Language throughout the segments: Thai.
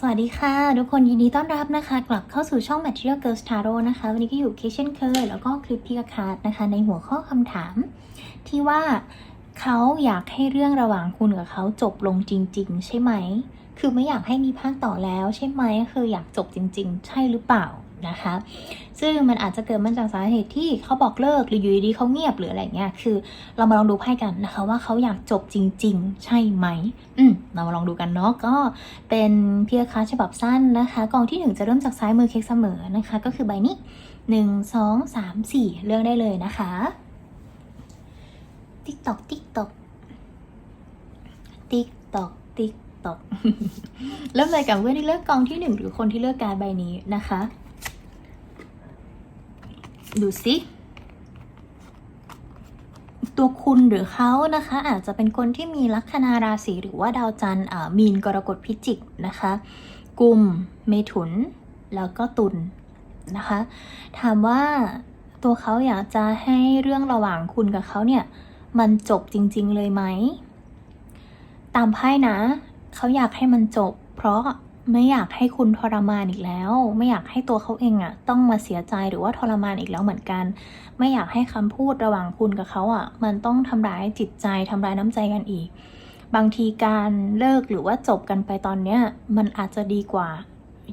สวัสดีค่ะ ทุกคนยินดีต้อนรับนะคะ กลับเข้าสู่ช่อง Material Girls Tarot นะคะ วันนี้ก็อยู่เคเช่นเคย แล้วก็คลิปพิกคาร์ดนะคะ ในหัวข้อคำถาม ที่ว่าเขาอยากให้เรื่องระหว่างคุณกับเขาจบลงจริง ๆ ใช่ไหม คือไม่อยากให้มีภาคต่อแล้วใช่ไหมคืออยากจบจริง ๆ ใช่หรือเปล่านะคะ ซึ่งมันอาจจะเกิดมาจากสาเหตุที่เขาบอกเลิกหรืออยู่ดีๆเขาเงียบหรืออะไรเงี้ยคือ เรามาลองดูไพ่กันนะคะว่าเขาอยากจบจริง ๆ ใช่ไหมอืมเรามาลองดูกันเนาะก็เป็นเพียร์คัสฉบับสั้นนะคะกองที่หนึ่งจะเริ่มจากซ้ายมือเค้กเสมอนะคะ ก็คือใบนี้หนึ่งสองสามสี่เลือกได้เลยนะคะติ๊กตอกติ๊กตอกติ๊กตอกติ๊กตอกเริ่มเลยกับเพื่อนที่เลือกกองที่หนึ่งหรือคนที่เลือกการใบนี้นะคะ ดูสิ ตัวคุณหรือเขานะคะ อาจจะเป็นคนที่มีลัคนาราศีหรือว่าดาวจันทร์มีนกรกฎพิจิกนะคะ กุม เมถุน แล้วก็ตุลนะคะ ถามว่าตัวเขาอยากจะให้เรื่องระหว่างคุณกับเขาเนี่ย มันจบจริง ๆ เลยไหม ตามไพ่นะ เขาอยากให้มันจบ เพราะ ไม่อยากให้คุณทรมานอีกแล้ว ไม่อยากให้ตัวเขาเองอะต้องมาเสียใจหรือว่าทรมานอีกแล้วเหมือนกัน ไม่อยากให้คำพูดระหว่างคุณกับเขาอะมันต้องทำร้ายจิตใจทำร้ายน้ำใจกันอีก บางทีการเลิกหรือว่าจบกันไปตอนเนี้ยมันอาจจะดีกว่า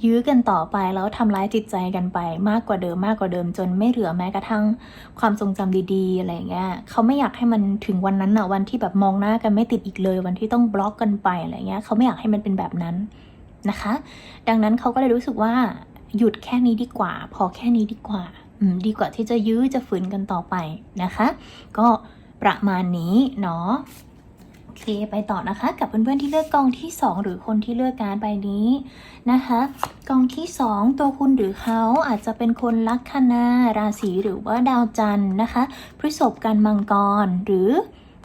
ยื้อกันต่อไปแล้วทำร้ายจิตใจกันไป มากกว่าเดิมมากกว่าเดิมจนไม่เหลือแม้กระทั่งความทรงจำดีๆอะไรอย่างเงี้ยเขาไม่อยากให้มันถึงวันนั้นอะวันที่แบบมองหน้ากันไม่ติดอีกเลย วันที่ต้องบล็อกกันไปอะไรเงี้ยเขาไม่อยากให้มันเป็นแบบนั้น นะคะ ดังนั้นเขาก็เลยรู้สึกว่าหยุดแค่นี้ดีกว่า พอแค่นี้ดีกว่าดีกว่าที่จะยื้อจะฝืนกันต่อไปนะคะ ก็ประมาณนี้เนาะโอเคไปต่อนะคะ กับเพื่อนๆที่เลือกกองที่ 2 หรือคนที่เลือกการดใบนี้นะคะกองที่ 2 ตัวคุณหรือเขาอาจจะเป็นคนลัคนาราศีหรือว่าดาวจันทร์นะคะพฤษภกันมังกรหรือ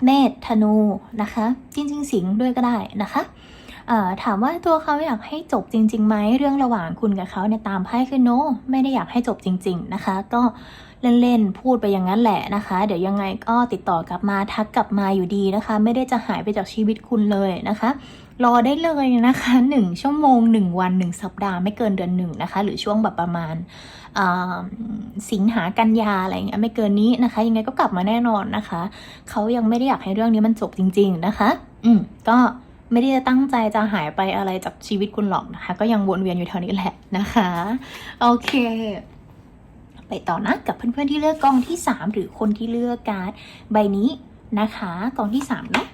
เมษธนูนะคะ จริงๆ สิงห์ด้วยก็ได้นะคะ ถามว่าตัวเขาอยากให้จบจริงๆไหมเรื่องระหว่างคุณกับเขาเนี่ยตามไพ่คือโน ไม่ได้อยากให้จบจริง ๆนะคะ ก็เล่นๆ พูดไปอย่างนั้นแหละนะคะ เดี๋ยวยังไงก็ติดต่อกลับมาทักกลับมาอยู่ดีนะคะ ไม่ได้จะหายไปจากชีวิตคุณเลยนะคะ รอได้เลยนะคะ 1 ชั่วโมง 1 วัน 1 สัปดาห์ไม่เกินเดือนหนึ่งนะคะ หรือช่วงแบบประมาณสิงหากันยาอะไรอย่างเงี้ยไม่เกินนี้นะคะ ยังไงก็กลับมาแน่นอนนะคะ เขายังไม่ได้อยากให้เรื่องนี้มันจบจริง ๆนะคะ อืมก็ ไม่ได้จะตั้งใจจะหายไปอะไรจากชีวิตคุณหรอกนะคะ ก็ยังวนเวียนอยู่แถวนี้แหละนะคะ โอเคไปต่อนะกับเพื่อนๆที่เลือกกองที่ 3 หรือคนที่เลือกการ์ดใบนี้นะคะกองที่3เนาะ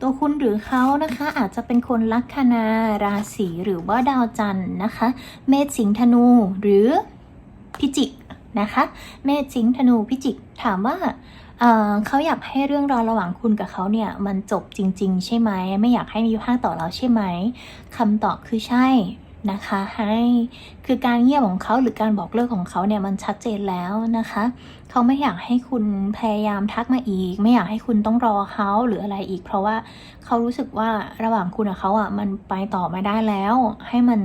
ตัวคุณหรือเขานะคะอาจจะเป็นคนลัคนาราศีหรือว่าดาวจันทร์นะคะ เมษสิงห์ธนูหรือพิจิกนะคะ เมษสิงห์ธนูพิจิกถามว่า เขาอยากให้เรื่องราวระหว่างคุณกับเขาเนี่ยมันจบจริง ๆ ใช่ไหม ไม่อยากให้มีภาคต่อแล้วใช่ไหมคำตอบคือใช่นะคะให้คือการเงียบของเขาหรือการบอกเลิกของเขาเนี่ยมันชัดเจนแล้วนะคะ เขาไม่อยากให้คุณพยายามทักมาอีก ไม่อยากให้คุณต้องรอเขาหรืออะไรอีก เพราะว่าเขารู้สึกว่าระหว่างคุณกับเขาอะมันไปต่อไม่ได้แล้ว ให้มัน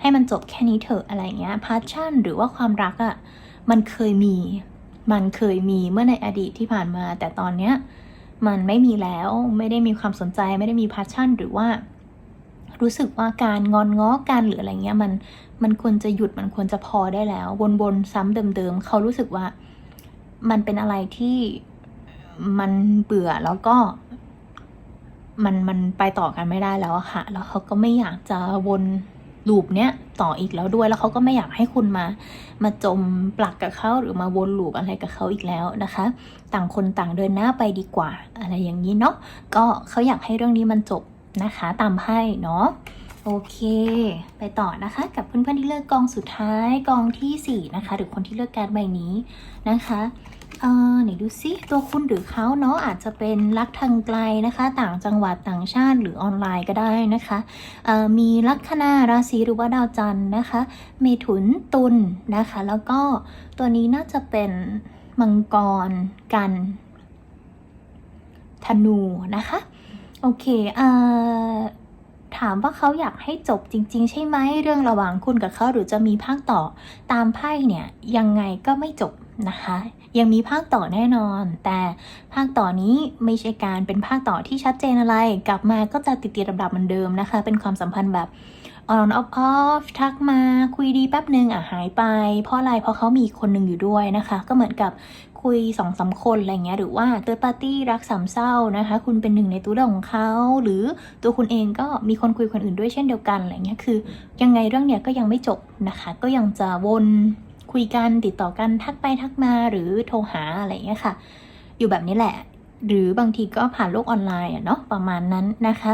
ให้มันจบแค่นี้เถอะอะไรเงี้ยพาชั่นหรือว่าความรักอะมันเคยมี มันเคยมีเมื่อในอดีตที่ผ่านมา แต่ตอนเนี้ยมันไม่มีแล้วไม่ได้มีความสนใจไม่ได้มีพาชั่น หรือว่า รู้สึกว่าการงอนง้อกันหรืออะไรเงี้ยมันมันควรจะหยุดมันควรจะพอได้แล้ววนๆซ้ำเดิมๆเขารู้สึกว่า มันเป็นอะไรที่มันเบื่อแล้วก็ มันมันไปต่อกันไม่ได้แล้วค่ะ แล้วเขาก็ไม่อยากจะวน ลูปเนี้ยต่ออีกแล้วด้วยแล้วเขาก็ไม่อยากให้คุณมา มาจมปลักกับเขาหรือมาวนลูปอะไรกับเขาอีกแล้วนะคะ ต่างคนต่างเดินหน้าไปดีกว่า อะไรอย่างนี้เนาะก็เขาอยากให้เรื่องนี้มันจบนะคะ ตามให้เนาะ อเค ไปต่อนะคะกับเพื่อนๆที่เลือกกองสุดท้ายกองทีสี่4 นะคะ หรือคนที่เลือกการดใบนี้นะคะเออไหนดูซิตัวคุณหรือเขาเนาะอาจจะเป็นรักทางไกลนะคะ ต่างจังหวัดต่างชาติหรือออนไลน์ก็ได้นะคะเออมีลัคนาราศีหรือว่าดาวจันทร์นะคะ เมถุนตุลนะคะ แล้วก็ตัวนี้น่าจะเป็นมังกรกันธนูนะคะ โอเคเอ่อ ถามว่าเขาอยากให้จบจริง ๆ ใช่ไหมเรื่องระหว่างคุณกับเขาหรือจะมีภาคต่อ ตามไพ่เนี่ยยังไงก็ไม่จบนะคะ ยังมีภาคต่อแน่นอน แต่ภาคต่อนี้ไม่ใช่การเป็นภาคต่อที่ชัดเจนอะไร กลับมาก็จะติดติดดับๆเหมือนเดิมนะคะ เป็นความสัมพันธ์แบบ on off off ทักมาคุยดีแป๊บหนึ่งอะหายไป เพราะอะไรเพราะเขามีคนหนึ่งอยู่ด้วยนะคะ ก็เหมือนกับ คุยสองสามคนอะไรเงี้ยหรือว่าเติร์ดปาร์ตี้รักสามเศร้านะคะ คุณเป็นหนึ่งในตัวเลือกของเขาหรือตัวคุณเองก็มีคนคุยคนอื่นด้วยเช่นเดียวกันอะไรเงี้ยคือ ยังไงเรื่องเนี้ยก็ยังไม่จบนะคะ ก็ยังจะวนคุยกันติดต่อกันทักไปทักมาหรือโทรหาอะไรเงี้ยค่ะ อยู่แบบนี้แหละ หรือบางทีก็ผ่านโลกออนไลน์อะเนาะประมาณนั้นนะคะ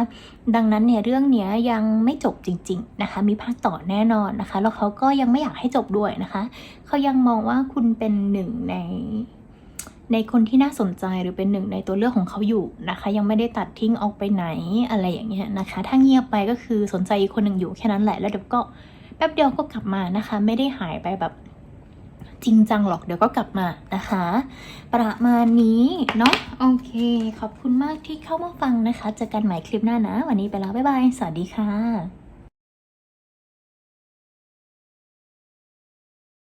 ดังนั้นเนี่ยเรื่องเนี้ยยังไม่จบจริง ๆนะคะ มีภาคต่อแน่นอนนะคะ แล้วเขาก็ยังไม่อยากให้จบด้วยนะคะ เขายังมองว่าคุณเป็นหนึ่งในในคนที่น่าสนใจหรือเป็นหนึ่งในตัวเลือกของเขาอยู่นะคะ ยังไม่ได้ตัดทิ้งออกไปไหนอะไรอย่างเงี้ยนะคะ ถ้าเงียบไปก็คือสนใจอีกคนหนึ่งอยู่แค่นั้นแหละแล้วเดี๋ยวก็แป๊บเดียวก็กลับมานะคะ ไม่ได้หายไปแบบ จริงจังหรอกเดี๋ยวก็กลับมานะคะ ประมาณนี้เนาะโอเค ขอบคุณมากที่เข้ามาฟังนะคะเจอกันใหม่คลิปหน้านะ วันนี้ไปแล้วบ๊ายบาย สวัสดีค่ะ